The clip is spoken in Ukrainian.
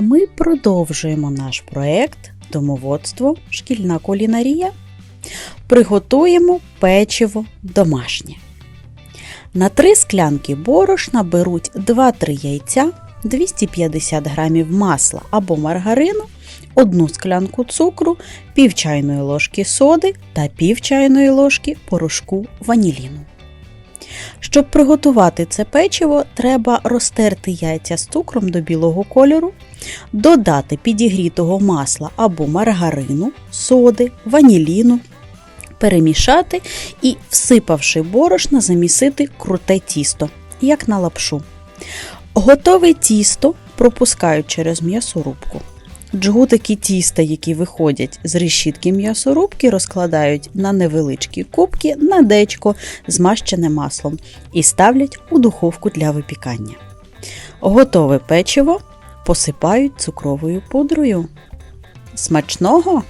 А ми продовжуємо наш проект Домоводство Шкільна кулінарія. Приготуємо печиво домашнє. На 3 склянки борошна беруть 2-3 яйця, 250 г масла або маргарину, 1 склянку цукру, пів чайної ложки соди та пів чайної ложки порошку ваніліну. Щоб приготувати це печиво, треба розтерти яйця з цукром до білого кольору, додати підігрітого масла або маргарину, соди, ваніліну, перемішати і, всипавши борошна, замісити круте тісто, як на лапшу. Готове тісто пропускають через м'ясорубку. Джгутики тіста, які виходять з решітки м'ясорубки, розкладають на невеличкі кубки на дечко, змащене маслом, і ставлять у духовку для випікання. Готове печиво посипають цукровою пудрою. Смачного!